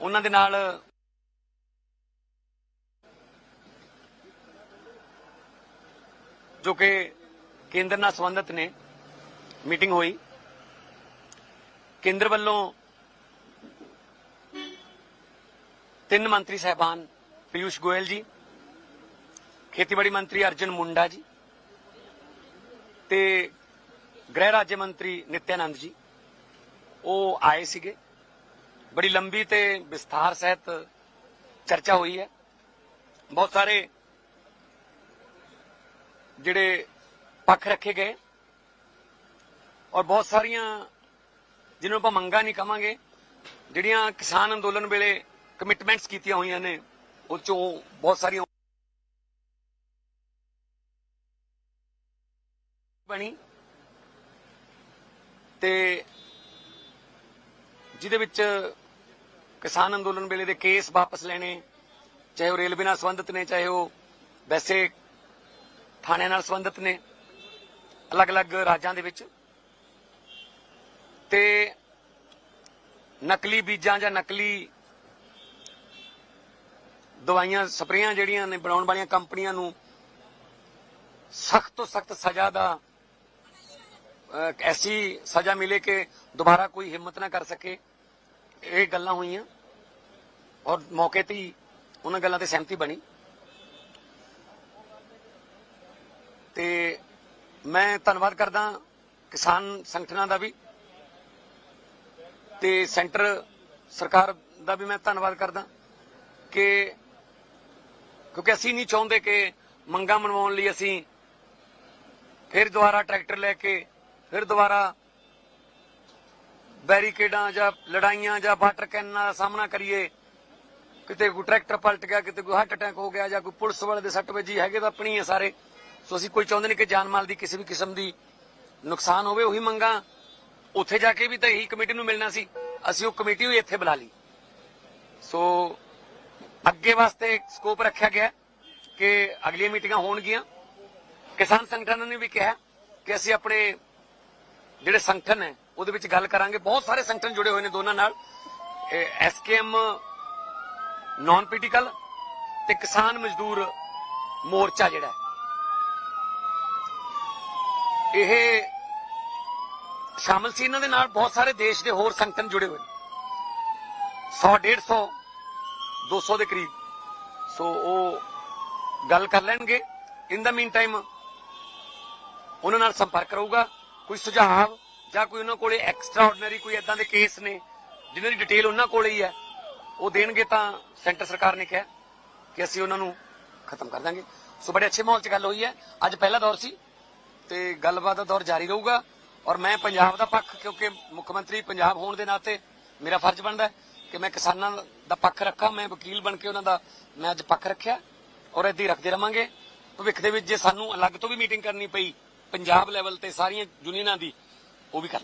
ਉਹਨਾਂ ਦੇ ਨਾਲ ਜੋ ਕਿ ਕੇਂਦਰ ਨਾਲ ਸੰਬੰਧਿਤ ਨੇ, ਮੀਟਿੰਗ ਹੋਈ। ਕੇਂਦਰ ਵੱਲੋਂ ਤਿੰਨ ਮੰਤਰੀ ਸਹਿਬਾਨ ਪਿਊਸ਼ ਗੋਇਲ ਜੀ, ਖੇਤੀਬਾੜੀ ਮੰਤਰੀ ਅਰਜਨ ਮੁੰਡਾ ਜੀ ਤੇ ਗ੍ਰਹਿ ਰਾਜ ਮੰਤਰੀ ਨਿਤਿਆਨੰਦ ਜੀ, ਉਹ ਆਏ ਸੀਗੇ। ਬੜੀ ਲੰਬੀ ਤੇ ਵਿਸਥਾਰ ਸਹਿਤ ਚਰਚਾ ਹੋਈ ਹੈ। ਬਹੁਤ ਸਾਰੇ ਜਿਹੜੇ ਪੱਖ ਰੱਖੇ ਗਏ ਔਰ ਬਹੁਤ ਸਾਰੀਆਂ ਜਿਹਨੂੰ ਆਪਾਂ ਮੰਗਾਂ ਨਹੀਂ ਕਵਾਂਗੇ, ਜਿਹੜੀਆਂ ਕਿਸਾਨ ਅੰਦੋਲਨ ਵੇਲੇ ਕਮਿਟਮੈਂਟਸ ਕੀਤੀਆਂ ਹੋਈਆਂ ਨੇ, ਉਹ ਚੋਂ ਬਹੁਤ ਸਾਰੀਆਂ ਬਣੀ ਤੇ ਜਿਹਦੇ ਵਿੱਚ ਕਿਸਾਨ ਅੰਦੋਲਨ ਵੇਲੇ ਦੇ ਕੇਸ ਵਾਪਸ ਲੈਣੇ, ਚਾਹੇ ਉਹ ਰੇਲਵੇ ਨਾਲ ਸੰਬੰਧਿਤ ਨੇ, ਚਾਹੇ ਉਹ ਵੈਸੇ ਥਾਣਿਆਂ ਨਾਲ ਸੰਬੰਧਿਤ ਨੇ, ਅਲੱਗ-ਅਲੱਗ ਰਾਜਾਂ ਦੇ ਵਿੱਚ। ਤੇ ਨਕਲੀ ਬੀਜਾਂ ਜਾਂ ਨਕਲੀ ਦਵਾਈਆਂ, ਸਪਰੇਆਂ ਜਿਹੜੀਆਂ ਨੇ ਬਣਾਉਣ ਵਾਲੀਆਂ ਕੰਪਨੀਆਂ ਨੂੰ ਸਖਤ ਤੋਂ ਸਖਤ ਸਜ਼ਾ ਦਾ ਐਸੀ ਸਜ਼ਾ ਮਿਲੇ ਕਿ ਦੁਬਾਰਾ ਕੋਈ ਹਿੰਮਤ ਨਾ ਕਰ ਸਕੇ। ਇਹ ਗੱਲਾਂ ਹੋਈਆਂ ਔਰ ਮੌਕੇ ਤੇ ਹੀ ਉਹਨਾਂ ਗੱਲਾਂ ਤੇ ਸਹਿਮਤੀ ਬਣੀ। ਤੇ ਮੈਂ ਧੰਨਵਾਦ ਕਰਦਾ ਕਿਸਾਨ ਸੰਗਠਨਾਂ ਦਾ ਵੀ ਤੇ ਸੈਂਟਰ ਸਰਕਾਰ ਦਾ ਵੀ ਮੈਂ ਧੰਨਵਾਦ ਕਰਦਾ ਕਿ ਕਿਉਂਕਿ ਅਸੀਂ ਨਹੀਂ ਚਾਹੁੰਦੇ ਕਿ ਮੰਗਾਂ ਮਨਵਾਉਣ ਲਈ ਅਸੀਂ ਫਿਰ ਦੁਬਾਰਾ ਟਰੈਕਟਰ ਲੈ ਕੇ, ਫਿਰ ਦੁਬਾਰਾ ਬੈਰੀਕੇਡਾਂ ਜਾਂ ਲੜਾਈਆਂ ਜਾਂ ਵਾਟਰ ਕੈਨਾਂ ਦਾ ਸਾਹਮਣਾ ਕਰੀਏ। ਕਿਤੇ ਕੋਈ ਟਰੈਕਟਰ ਪਲਟ ਗਿਆ, ਕਿਤੇ ਕੋਈ ਹਾਰਟ ਅਟੈਕ ਹੋ ਗਿਆ ਜਾਂ ਕੋਈ ਪੁਲਿਸ ਵਾਲੇ ਦੇ ਸੱਟ ਵੱਜੀ, ਹੈਗੇ ਤਾਂ ਆਪਣੀ ਹੈ ਸਾਰੇ। ਸੋ ਅਸੀਂ ਕੋਈ ਚਾਹੁੰਦੇ ਨਹੀਂ ਕਿ ਜਾਨ ਮਾਲ ਦੀ ਕਿਸੇ ਵੀ ਕਿਸਮ ਦੀ ਨੁਕਸਾਨ ਹੋਵੇ, ਉਹੀ ਮੰਗਾਂ। ਉੱਥੇ ਜਾ ਕੇ ਵੀ ਤਾਂ ਇਹੀ ਕਮੇਟੀ ਨੂੰ ਮਿਲਣਾ ਸੀ। ਅਸੀਂ ਉਹ ਕਮੇਟੀ ਵੀ ਇੱਥੇ ਬੁਲਾ ਲਈ। ਸੋ ਅੱਗੇ ਵਾਸਤੇ ਸਕੋਪ ਰੱਖਿਆ ਗਿਆ ਕਿ ਅਗਲੀਆਂ ਮੀਟਿੰਗਾਂ ਹੋਣਗੀਆਂ। ਕਿਸਾਨ ਸੰਗਠਨਾਂ ਨੇ ਵੀ ਕਿਹਾ ਕਿ ਅਸੀਂ ਆਪਣੇ ਜਿਹੜੇ ਸੰਗਠਨ ਹੈ ਉਹਦੇ ਵਿੱਚ ਗੱਲ ਕਰਾਂਗੇ। ਬਹੁਤ ਸਾਰੇ ਸੰਗਠਨ ਜੁੜੇ ਹੋਏ ਨੇ ਦੋਨਾਂ ਨਾਲ। ਐਸਕੇਐਮ ਨਾਨ ਪੋਲੀਟੀਕਲ ਤੇ ਕਿਸਾਨ ਮਜ਼ਦੂਰ ਮੋਰਚਾ ਜਿਹੜਾ ਇਹ ਸ਼ਾਮਲ ਸੀ ਇਹਨਾਂ ਦੇ ਨਾਲ। ਬਹੁਤ ਸਾਰੇ ਦੇਸ਼ ਦੇ ਹੋਰ ਸੰਗਠਨ ਜੁੜੇ ਹੋਏ ਨੇ। 100 150 200 ਦੇ ਕਰੀਬ। ਸੋ ਉਹ ਗੱਲ ਕਰ ਲੈਣਗੇ। ਇਨ ਦਾ ਮੀਨ ਟਾਈਮ ਉਹਨਾਂ ਨਾਲ ਸੰਪਰਕ ਰਹੂਗਾ। ਕੋਈ ਸੁਝਾਅ ਜਾਂ ਕੋਈ ਉਹਨਾਂ ਕੋਲੇ ਐਕਸਟਰਾ ਆਰਡੀਨਰੀ ਕੋਈ ਇਦਾਂ ਦੇ ਕੇਸ ਨੇ, ਜਿਨ੍ਹਾਂ ਦੀ ਡਿਟੇਲ ਉਹਨਾਂ ਕੋਲੇ ਹੀ ਹੈ, ਉਹ ਦੇਣਗੇ ਤਾਂ ਸੈਂਟਰ ਸਰਕਾਰ ਨੇ ਕਿਹਾ ਕਿ ਅਸੀਂ ਉਹਨਾਂ ਨੂੰ ਖਤਮ ਕਰ ਦਾਂਗੇ। ਸੋ ਬੜੇ ਅੱਛੇ ਮਾਹੌਲ 'ਚ ਗੱਲ ਹੋਈ ਹੈ। ਅੱਜ ਪਹਿਲਾ ਦੌਰ ਸੀ ਤੇ ਗੱਲਬਾਤ ਦਾ ਦੌਰ ਜਾਰੀ ਰਹੂਗਾ ਔਰ ਮੈਂ ਪੰਜਾਬ ਦਾ ਪੱਖ, ਕਿਉਂਕਿ ਮੁੱਖ ਮੰਤਰੀ ਪੰਜਾਬ ਹੋਣ ਦੇ ਨਾਤੇ ਮੇਰਾ ਫਰਜ਼ ਬਣਦਾ ਕਿ ਮੈਂ ਕਿਸਾਨਾਂ ਦਾ ਪੱਖ ਰੱਖਾਂ, ਮੈਂ ਵਕੀਲ ਬਣ ਕੇ ਉਹਨਾਂ ਦਾ ਮੈਂ ਅੱਜ ਪੱਖ ਰੱਖਿਆ ਔਰ ਏਦਾਂ ਹੀ ਰੱਖਦੇ ਰਵਾਂਗੇ। ਭਵਿੱਖ ਦੇ ਵਿੱਚ ਜੇ ਸਾਨੂੰ ਅਲੱਗ ਤੋਂ ਵੀ ਮੀਟਿੰਗ ਕਰਨੀ ਪਈ, ਪੰਜਾਬ ਲੈਵਲ ਤੇ ਸਾਰੀਆਂ ਯੂਨੀਅਨਾਂ ਦੀ ਉਹ ਵੀ ਕਰ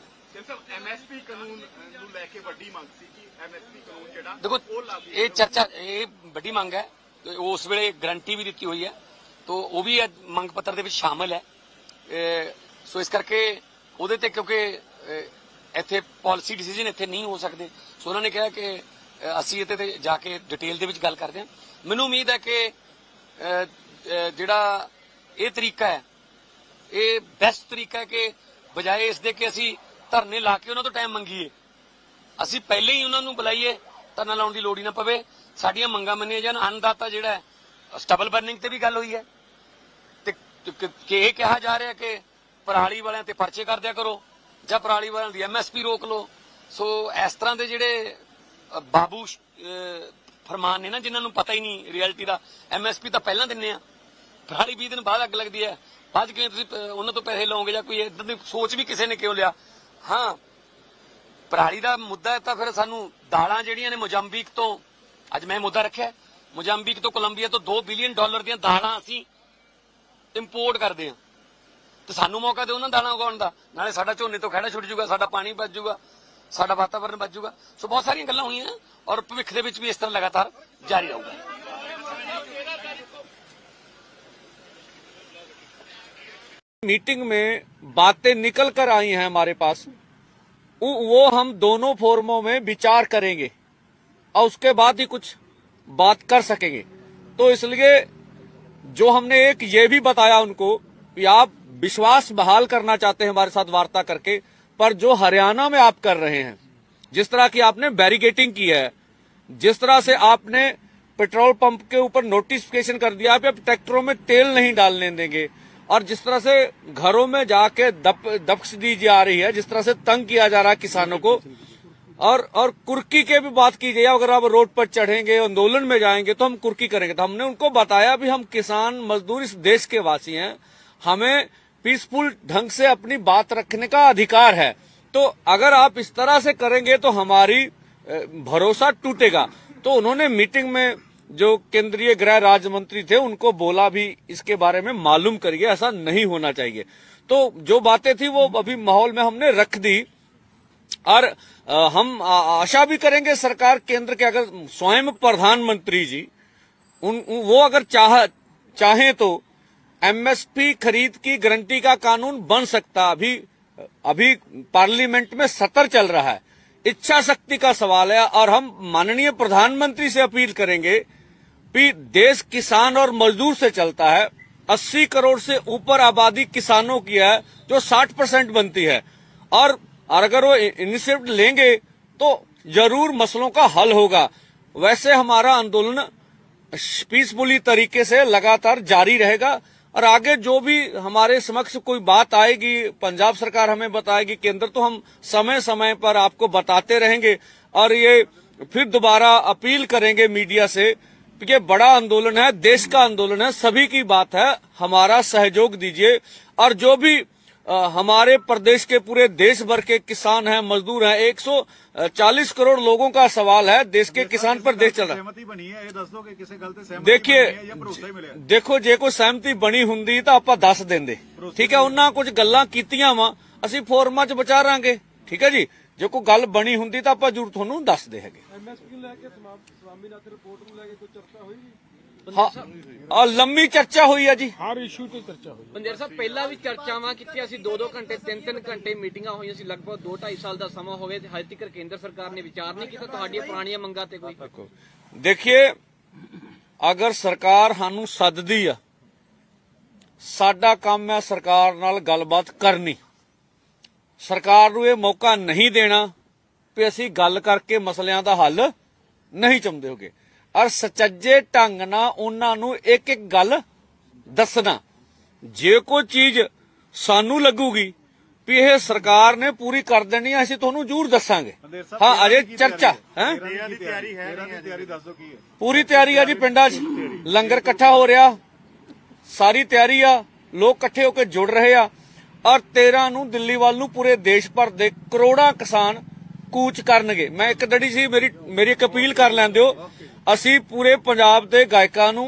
ਐਮਐਸਪੀ ਕਾਨੂੰਨ ਨੂੰ ਲੈ ਕੇ ਵੱਡੀ ਮੰਗ ਸੀ ਕਿ ਐਮਐਸਪੀ ਕਾਨੂੰਨ ਜਿਹੜਾ ਦੇਖੋ ਇਹ ਚਰਚਾ ਇਹ ਵੱਡੀ ਮੰਗ ਹੈ। ਉਸ ਵੇਲੇ ਗਰੰਟੀ ਵੀ ਦਿੱਤੀ ਹੋਈ ਹੈ। ਤੋਂ ਉਹ ਵੀ ਮੰਗ ਪੱਤਰ ਦੇ ਵਿੱਚ ਸ਼ਾਮਲ ਹੈ। ਸੋ ਇਸ ਕਰਕੇ ਉਹਦੇ ਤੇ ਕਿਉਂਕਿ ਇੱਥੇ ਪਾਲਿਸੀ ਡਿਸੀਜਨ ਇੱਥੇ ਨਹੀਂ ਹੋ ਸਕਦੇ। ਸੋ ਉਹਨਾਂ ਨੇ ਕਿਹਾ ਕਿ ਅਸੀਂ ਇਹਦੇ ਤੇ ਜਾ ਕੇ ਡਿਟੇਲ ਦੇ ਵਿੱਚ ਗੱਲ ਕਰਦੇ ਹਾਂ। ਮੈਨੂੰ ਉਮੀਦ ਹੈ ਕਿ ਜਿਹੜਾ ਇਹ ਤਰੀਕਾ ਹੈ ਇਹ ਬੈਸਟ ਤਰੀਕਾ ਹੈ ਕਿ ਬਜਾਏ ਇਸ ਦੇ ਕਿ ਅਸੀਂ ਧਰਨੇ ਲਾ ਕੇ ਉਹਨਾਂ ਤੋਂ ਟਾਈਮ ਮੰਗੀਏ। ਅਸੀਂ ਪਹਿਲੇ ਹੀ ਉਹਨਾਂ ਨੂੰ ਬੁਲਾਈਏ, ਧਰਨਾ ਲਾਉਣ ਦੀ ਲੋੜ ਹੀ ਨਾ ਪਵੇ। ਸਾਡੀਆਂ ਮੰਗਾਂ ਮੰਨੀਆਂ ਜਾਣ। ਅੰਨਦਾਤਾ ਜਿਹੜਾ ਸਟਬਲ ਬਰਨਿੰਗ ਤੇ ਵੀ ਗੱਲ ਹੋਈ ਹੈ। ਤੇ ਕਿ- ਇਹ ਕਿਹਾ ਜਾ ਰਿਹਾ ਕਿ ਪਰਾਲੀ ਵਾਲਿਆਂ ਤੇ ਪਰਚੇ ਕਰ ਦਿਆ ਕਰੋ ਜਾਂ ਪਰਾਲੀ ਵਾਲਿਆਂ ਦੀ ਐਮਐਸਪੀ ਰੋਕ ਲਓ। ਸੋ ਇਸ ਤਰ੍ਹਾਂ ਦੇ ਜਿਹੜੇ ਬਾਬੂ ਫਰਮਾਨ ਨੇ ਨਾ, ਜਿਨ੍ਹਾਂ ਨੂੰ ਪਤਾ ਹੀ ਨਹੀਂ ਰਿਐਲਿਟੀ ਦਾ ਐਮਐਸਪੀ ਤਾਂ ਪਹਿਲਾਂ ਦਿੰਨੇ ਆ। ਪਰਾਲੀ 20 ਦਿਨ ਬਾਅਦ ਅੱਗ ਲੱਗਦੀ ਹੈ। ਅੱਜ 'ਚ ਕਿਵੇਂ ਤੁਸੀਂ ਉਹਨਾਂ ਤੋਂ ਪੈਸੇ ਲਓਗੇ ਜਾਂ ਕੋਈ ਇਦਾਂ ਦੀ ਸੋਚ ਵੀ ਕਿਸੇ ਨੇ ਕਿਉਂ ਲਿਆ? ਹਾਂ ਪਰਾਲੀ ਦਾ ਮੁੱਦਾ ਤਾਂ ਫਿਰ ਸਾਨੂੰ ਦਾਲਾਂ ਜਿਹੜੀਆਂ ਨੇ ਮੋਜ਼ੰਬੀਕ ਤੋਂ ਅੱਜ ਮੈਂ ਇਹ ਮੁੱਦਾ ਰੱਖਿਆ ਹੈ, ਮੋਜ਼ੰਬੀਕ ਤੋਂ ਕੋਲੰਬੀਆ ਤੋਂ 2 ਬਿਲੀਅਨ ਡਾਲਰ ਦੀਆਂ ਦਾਲਾਂ ਅਸੀਂ ਇੰਪੋਰਟ ਕਰਦੇ ਹਾਂ। ਤੇ ਸਾਨੂੰ ਮੌਕਾ ਦਿਓ ਉਹਨਾਂ ਦਾਲਾਂ ਉਗਾਉਣ ਦਾ। ਨਾਲੇ ਸਾਡਾ ਝੋਨੇ ਤੋਂ ਖਹਿੜਾ ਛੁੱਟ ਜੂਗਾ ਸਾਡਾ ਪਾਣੀ ਬਚ ਜੂਗਾ ਸਾਡਾ ਵਾਤਾਵਰਣ ਬਚ ਜੂਗਾ ਸੋ ਬਹੁਤ ਸਾਰੀਆਂ ਗੱਲਾਂ ਹੋਈਆਂ ਔਰ ਭਵਿੱਖ ਦੇ ਵਿੱਚ ਵੀ ਇਸ ਤਰ੍ਹਾਂ ਲਗਾਤਾਰ ਜਾਰੀ ਰਹੂਗਾ। मीटिंग में बातें निकल कर आई हैं हमारे पास। वो हम दोनों फोरमों में विचार करेंगे और उसके बाद ही कुछ बात कर सकेंगे। तो इसलिए जो हमने एक ये भी बताया उनको कि आप विश्वास बहाल करना चाहते हैं हमारे साथ वार्ता करके, पर जो हरियाणा में आप कर रहे हैं, जिस तरह की आपने बैरिकेटिंग की है, जिस तरह से आपने पेट्रोल पंप के ऊपर नोटिफिकेशन कर दिया अब ट्रैक्टरों में तेल नहीं डालने देंगे और जिस तरह से घरों में जाके दप, दप्श दी जा रही है जिस तरह से तंग किया जा रहा है किसानों को और और कुर्की के भी बात की जाए अगर आप रोड पर चढ़ेंगे आंदोलन में जाएँगे तो हम कुर्की करेंगे। तो हमने उनको बताया भी हम किसान मजदूर इस देश के वासी हैं हमें पीसफुल ढंग से अपनी बात रखने का अधिकार है। तो अगर आप इस तरह से करेंगे तो हमारी भरोसा टूटेगा। तो उन्होंने मीटिंग में जो केंद्रीय गृह राज्य मंत्री थे, उनको बोला भी इसके बारे में मालूम करिए, ऐसा नहीं होना चाहिए। तो जो बातें थी, वो अभी माहौल में हमने रख दी। और हम आशा भी करेंगे सरकार केंद्र के अगर स्वयं प्रधानमंत्री जी, उन वो अगर चाह, चाहें तो एमएसपी खरीद की गारंटी का कानून बन सकता। अभी अभी पार्लियामेंट में सत्र चल रहा है। इच्छा शक्ति का सवाल है, और हम माननीय प्रधानमंत्री से अपील करेंगे कि देश किसान और मजदूर से चलता है। 80 करोड़ से ऊपर आबादी किसानों की है, जो 60 परसेंट बनती है। और अगर वो इनिशिएटिव लेंगे तो ज़रूर मसलों का हल होगा। वैसे हमारा आंदोलन पीसफुली तरीके से लगातार जारी रहेगा। और आगे जो भी हमारे समक्ष कोई बात आएगी, पंजाब सरकार हमें बताएगी, केंद्र तो हम समय समय पर आपको बताते रहेंगे। और ये फिर दोबारा अपील करेंगे मीडिया से ये बड़ा आंदोलन है देश का आंदोलन है सभी की बात है हमारा सहयोग दीजिए और जो भी अ, हमारे प्रदेश के पूरे देश भर के किसान हैं मजदूर हैं 140 करोड़ लोगों का सवाल है देश के किसान पर देश चल रहा है ਸਹਿਮਤੀ ਬਣੀ ਹੈ ਇਹ ਦੱਸ ਦਿਓ ਕਿ ਕਿਸੇ ਗੱਲ ਤੇ ਸਹਿਮਤੀ ਦੇਖੀਏ ਬਣੀ ਹੈ ਜਾਂ ਭਰੋਸਾ ਹੀ ਮਿਲਿਆ ਦੇਖੋ ਜੇ ਕੋਈ ਸਹਿਮਤੀ ਬਣੀ ਹੁੰਦੀ ਤਾਂ ਆਪਾਂ ਦੱਸ ਦਿੰਦੇ ਠੀਕ ਹੈ ਉਹਨਾਂ ਕੁਝ ਗੱਲਾਂ ਕੀਤੀਆਂ ਵਾ ਅਸੀਂ ਫੋਰਮਾਂ 'ਚ ਵਿਚਾਰਾਂਗੇ ਠੀਕ ਹੈ ਜੀ ਜੇ ਕੋਈ ਗੱਲ ਬਣੀ ਹੁੰਦੀ ਤਾਂ ਆਪਾਂ ਜ਼ਰੂਰ ਤੁਹਾਨੂੰ ਦੱਸਦੇ ਹੈਗੇ। ਐਮਐਸਪੀ ਲੈ ਕੇ ਸਵਾਮੀਨਾਥਨ ਰਿਪੋਰਟ ਨੂੰ ਲੈ ਕੇ ਕੋਈ ਚਰਚਾ ਹੋਈ ਹਾਂ ਆ ਲੰਮੀ ਚਰਚਾ ਹੋਈ ਆ ਜੀ। ਹਰ ਇਸ਼ੂ ਤੇ ਚਰਚਾ ਹੋਈ। ਬੰਦੇਰ ਸਾਹਿਬ ਪਹਿਲਾਂ ਵੀ ਚਰਚਾਵਾਂ ਕੀਤੀਆਂ ਸੀ 2-2 ਘੰਟੇ 3-3 ਘੰਟੇ ਮੀਟਿੰਗਾਂ ਹੋਈਆਂ ਸੀ ਲਗਭਗ 2-2.5 ਸਾਲ ਦਾ ਸਮਾਂ ਹੋ ਗਿਆ ਤੇ ਹਜੇ ਤੱਕ ਕੇਂਦਰ ਸਰਕਾਰ ਨੇ ਵਿਚਾਰ ਨਹੀਂ ਕੀਤਾ ਤੁਹਾਡੀਆਂ ਪੁਰਾਣੀਆਂ ਮੰਗਾਂ ਤੇ ਕੋਈ? ਦੇਖੀਏ ਅਗਰ ਸਰਕਾਰ ਸਾਨੂੰ ਸੱਦਦੀ ਆ ਸਾਡਾ ਕੰਮ ਹੈ ਸਰਕਾਰ ਨਾਲ ਗੱਲਬਾਤ ਕਰਨੀ। ਸਰਕਾਰ ਨੂੰ ਇਹ ਮੌਕਾ ਨਹੀਂ ਦੇਣਾ ਕਿ ਅਸੀਂ ਗੱਲ ਕਰਕੇ ਮਸਲਿਆਂ ਦਾ ਹੱਲ ਨਹੀਂ ਚਾਹੁੰਦੇ ਹੋਗੇ। ਔਰ ਸਚੱਜੇ ਢੰਗ ਨਾਲ ਉਹਨਾਂ ਨੂੰ ਇੱਕ ਇੱਕ ਗੱਲ ਦੱਸਣਾ। ਜੇ ਕੋਈ ਚੀਜ਼ ਸਾਨੂੰ ਲੱਗੂਗੀ ਵੀ ਇਹ ਸਰਕਾਰ ਨੇ ਪੂਰੀ ਕਰ ਦੇਣੀ ਆ ਅਸੀਂ ਤੁਹਾਨੂੰ ਜ਼ਰੂਰ ਦੱਸਾਂਗੇ। ਹਾਂ ਅਜੇ ਚਰਚਾ ਹੈ। ਹੈ? ਹੈ। ਪੂਰੀ ਤਿਆਰੀ ਆ ਜੀ ਪਿੰਡਾਂ 'ਚ। ਲੰਗਰ ਇਕੱਠਾ ਹੋ ਰਿਹਾ। ਸਾਰੀ ਤਿਆਰੀ ਆ। ਲੋਕ ਇਕੱਠੇ ਹੋ ਕੇ ਜੁੜ ਰਹੇ ਆ। ਔਰ 13 ਨੂੰ ਦਿੱਲੀ ਵੱਲ ਨੂੰ ਪੂਰੇ ਦੇਸ਼ ਭਰ ਦੇ ਕਰੋੜਾਂ ਕਿਸਾਨ ਕੂਚ ਕਰਨਗੇ। ਮੈਂ ਇੱਕ ਡੜੀ ਸੀ ਮੇਰੀ ਮੇਰੀ ਇੱਕ ਅਪੀਲ ਕਰ ਲੈਂਦੇ ਹੋ ਅਸੀਂ ਪੂਰੇ ਪੰਜਾਬ ਦੇ ਗਾਇਕਾਂ ਨੂੰ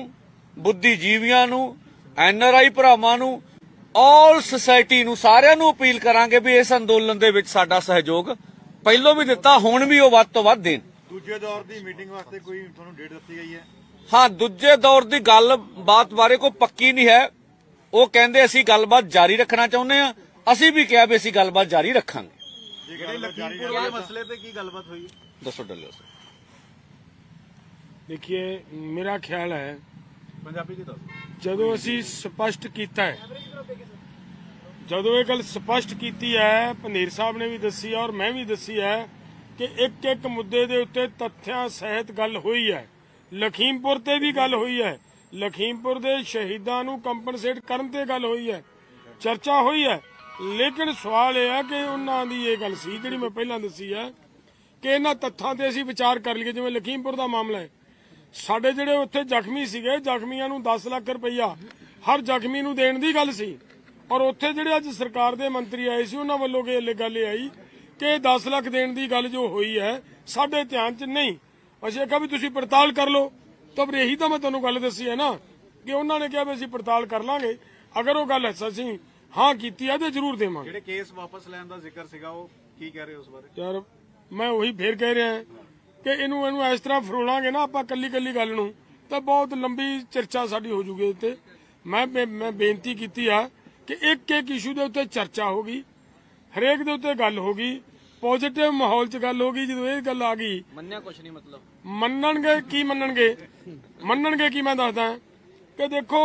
ਬੁੱਧੀਜੀਵੀਆਂ ਨੂੰ ਐਨਆਰਆਈ ਭਰਾਵਾਂ ਨੂੰ ਆਲ ਸੁਸਾਇਟੀ ਨੂੰ ਸਾਰਿਆਂ ਨੂੰ ਅਪੀਲ ਕਰਾਂਗੇ ਵੀ ਇਸ ਅੰਦੋਲਨ ਦੇ ਵਿੱਚ ਸਾਡਾ ਸਹਿਯੋਗ ਪਹਿਲੋਂ ਵੀ ਦਿੱਤਾ ਹੁਣ ਵੀ ਉਹ ਵੱਧ ਤੋਂ ਵੱਧ ਦੇਣ। ਦੂਜੇ ਦੌਰ ਦੀ ਮੀਟਿੰਗ ਵਾਸਤੇ ਕੋਈ ਤੁਹਾਨੂੰ ਡੇਟ ਦਿੱਤੀ ਗਈ ਹੈ? ਹਾਂ ਦੂਜੇ ਦੌਰ ਦੀ ਗੱਲਬਾਤ ਬਾਰੇ ਕੋਈ ਪੱਕੀ ਨਹੀਂ ਹੈ। ਉਹ ਕਹਿੰਦੇ ਅਸੀਂ ਗੱਲਬਾਤ ਜਾਰੀ ਰੱਖਣਾ ਚਾਹੁੰਦੇ ਆ ਅਸੀਂ ਵੀ ਕਿਹਾ ਵੀ ਅਸੀਂ ਗੱਲਬਾਤ ਜਾਰੀ ਰੱਖਾਂਗੇ। ਜਿਹੜੇ ਲਖੀਮਪੁਰ ਦੇ ਮਸਲੇ ਤੇ ਕੀ ਗੱਲਬਾਤ ਹੋਈ ਦੱਸੋ ਡੱਲਿਓ ਸਰ। ਦੇਖिए ਮੇਰਾ ਖਿਆਲ ਹੈ ਪੰਜਾਬੀ ਚ ਦੱਸੋ। ਜਦੋਂ ਅਸੀਂ ਸਪਸ਼ਟ ਕੀਤਾ ਹੈ ਜਦੋਂ ਇਹ ਗੱਲ ਸਪਸ਼ਟ ਕੀਤੀ ਹੈ ਪਨੀਰ ਸਾਹਿਬ ਨੇ ਵੀ ਦੱਸੀ ਹੈ ਔਰ ਮੈਂ ਵੀ ਦੱਸੀ ਹੈ ਕਿ ਇੱਕ ਇੱਕ ਮੁੱਦੇ ਦੇ ਉੱਤੇ ਤੱਥਿਆਂ ਸਹਿਤ ਗੱਲ ਹੋਈ ਹੈ। ਲਖੀਮਪੁਰ ਤੇ ਵੀ ਗੱਲ ਹੋਈ ਹੈ। ਲਖੀਮਪੁਰ ਦੇ ਸ਼ਹੀਦਾਂ ਨੂੰ ਕੰਪਨਸੇਟ ਕਰਨ ਤੇ ਗੱਲ ਹੋਈ ਹੈ, ਚਰਚਾ ਹੋਈ ਹੈ, ਲੇਕਿਨ ਸਵਾਲ ਇਹ ਹੈ ਕਿ ਉਹਨਾਂ ਦੀ ਇਹ ਗੱਲ ਸੀ, ਜਿਹੜੀ ਮੈਂ ਪਹਿਲਾਂ ਦੱਸੀ ਹੈ, ਕਿ ਇਹਨਾਂ ਤੱਥਾਂ ਤੇ ਅਸੀਂ ਵਿਚਾਰ ਕਰ ਲਈਏ, ਜਿਵੇਂ ਲਖੀਮਪੁਰ ਦਾ ਮਾਮਲਾ ਹੈ। ਸਾਡੇ ਜਿਹੜੇ ਉੱਥੇ ਜ਼ਖਮੀ ਸੀਗੇ, ਜ਼ਖਮੀਆਂ ਨੂੰ 10 ਲੱਖ ਰੁਪਈਆ ਹਰ ਜ਼ਖਮੀ ਨੂੰ ਦੇਣ ਦੀ ਗੱਲ ਸੀ, ਔਰ ਉੱਥੇ ਜਿਹੜੇ ਅੱਜ ਸਰਕਾਰ ਦੇ ਮੰਤਰੀ ਆਏ ਸੀ, ਉਹਨਾਂ ਵੱਲੋਂ ਇਹ ਗੱਲ ਇਹ ਆਈ ਕਿ ਇਹ 10 ਲੱਖ ਦੇਣ ਦੀ ਗੱਲ ਜੋ ਹੋਈ ਹੈ, ਸਾਡੇ ਧਿਆਨ 'ਚ ਨਹੀਂ। ਅਸੀਂ ਕਿਹਾ ਵੀ ਤੁਸੀਂ ਪੜਤਾਲ ਕਰ ਲਓ। ਤਾਂ ਫਿਰ ਇਹੀ ਤਾਂ ਮੈਂ ਤੁਹਾਨੂੰ ਗੱਲ ਦੱਸੀ ਹੈ ਨਾ ਕਿ ਉਹਨਾਂ ਨੇ ਕਿਹਾ ਵੀ ਅਸੀਂ ਪੜਤਾਲ ਕਰ ਲਾਂਗੇ। ਅਗਰ ਉਹ ਗੱਲ ਅਸੀਂ ਹਾਂ ਕੀਤੀ ਹੈ ਤੇ ਜ਼ਰੂਰ ਦੇਵਾਂਗੇ। ਜਿਹੜੇ ਕੇਸ ਵਾਪਸ ਲੈਣ ਦਾ ਜ਼ਿਕਰ ਸੀਗਾ ਉਹ ਕੀ ਕਹਿ ਰਹੇ ਉਸ ਬਾਰੇ? ਯਾਰ ਮੈਂ ਉਹੀ ਫੇਰ ਕਹਿ ਰਿਹਾ ਕਿ ਇਹਨੂੰ ਇਹਨੂੰ ਇਸ ਤਰ੍ਹਾਂ ਫਰੋਲਾਂਗੇ ਨਾ ਆਪਾਂ ਕੱਲੀ ਕੱਲੀ ਗੱਲ ਨੂੰ ਤਾਂ ਬਹੁਤ ਲੰਬੀ ਚਰਚਾ ਸਾਡੀ ਹੋ ਜੂਗੀ ਤੇ। ਮੈਂ ਮੈਂ ਮੈਂ ਬੇਨਤੀ ਕੀਤੀ ਆ ਕਿ ਇੱਕ ਇੱਕ ਇਸ਼ੂ ਦੇ ਉੱਤੇ ਚਰਚਾ ਹੋਗੀ ਹਰੇਕ ਦੇ ਉੱਤੇ ਗੱਲ ਹੋਗੀ ਪੋਜ਼ਿਟਿਵ ਮਾਹੌਲ 'ਚ ਗੱਲ ਹੋ ਗਈ ਜਦੋਂ ਇਹ ਗੱਲ ਆ ਗਈ। ਮੰਨਿਆ ਕੁਛ ਨਹੀਂ ਮਤਲਬ? ਮੰਨਣਗੇ ਕੀ ਮੰਨਣਗੇ? ਮੰਨਣਗੇ ਕੀ ਮੈਂ ਦੱਸਦਾ? ਕਿ ਦੇਖੋ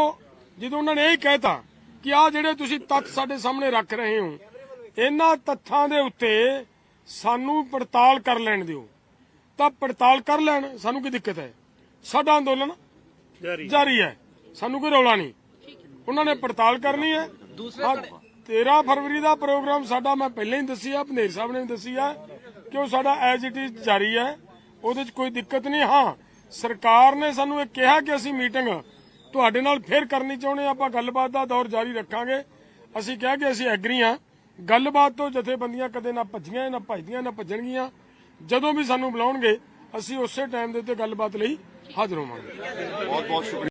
ਜਦੋਂ ਉਹਨਾਂ ਨੇ ਇਹ ਕਹਿਤਾ ਕਿ ਆ ਜਿਹੜੇ ਤੁਸੀਂ ਤੱਥ ਸਾਡੇ ਸਾਹਮਣੇ ਰੱਖ ਰਹੇ ਹੋ ਇਹਨਾਂ ਤੱਥਾਂ ਦੇ ਉੱਤੇ ਸਾਨੂੰ ਪੜਤਾਲ ਕਰ ਲੈਣ ਦਿਓ। ਤਾਂ ਪੜਤਾਲ ਕਰ ਲੈਣ ਸਾਨੂੰ ਕੀ ਦਿੱਕਤ ਹੈ? ਸਾਡਾ ਅੰਦੋਲਨ ਜਾਰੀ ਹੈ। ਸਾਨੂੰ ਕੋਈ ਰੌਲਾ ਨਹੀਂ। ਉਹਨਾਂ ਨੇ ਪੜਤਾਲ ਕਰਨੀ ਹੈ। ਦੂਸਰੇ ਹਾਂ, 13 ਫਰਵਰੀ ਦਾ ਪ੍ਰੋਗਰਾਮ ਸਾਡਾ ਮੈਂ ਪਹਿਲਾਂ ਹੀ ਦੱਸਿਆ ਭਨੇਰ ਸਾਹਿਬ ਨੇ ਵੀ ਦੱਸਿਆ ਕਿ ਉਹ ਸਾਡਾ ਐਜ ਇਟ ਇਜ਼ ਜਾਰੀ ਹੈ ਉਹਦੇ 'ਚ ਕੋਈ ਦਿੱਕਤ ਨਹੀਂ। ਹਾਂ ਸਰਕਾਰ ਨੇ ਸਾਨੂੰ ਇਹ ਕਿਹਾ ਕਿ ਅਸੀਂ ਮੀਟਿੰਗ ਤੁਹਾਡੇ ਨਾਲ ਫੇਰ ਕਰਨੀ ਚਾਹੁੰਦੇ ਹਾਂ, ਆਪਾਂ ਗੱਲਬਾਤ ਦਾ ਦੌਰ ਜਾਰੀ ਰੱਖਾਂਗੇ। ਅਸੀਂ ਕਿਹਾ ਕਿ ਅਸੀਂ ਐਗਰੀ ਹਾਂ। ਗੱਲਬਾਤ ਤੋਂ ਜਥੇਬੰਦੀਆਂ ਕਦੇ ਨਾ ਭੱਜੀਆਂ ਨਾ ਭੱਜਦੀਆਂ ਨਾ ਭੱਜਣਗੀਆਂ। ਜਦੋਂ ਵੀ ਸਾਨੂੰ ਬੁਲਾਉਣਗੇ ਅਸੀਂ ਉਸੇ ਟਾਈਮ ਦੇ ਉੱਤੇ ਗੱਲਬਾਤ ਲਈ ਹਾਜ਼ਰ ਹੋਵਾਂਗੇ।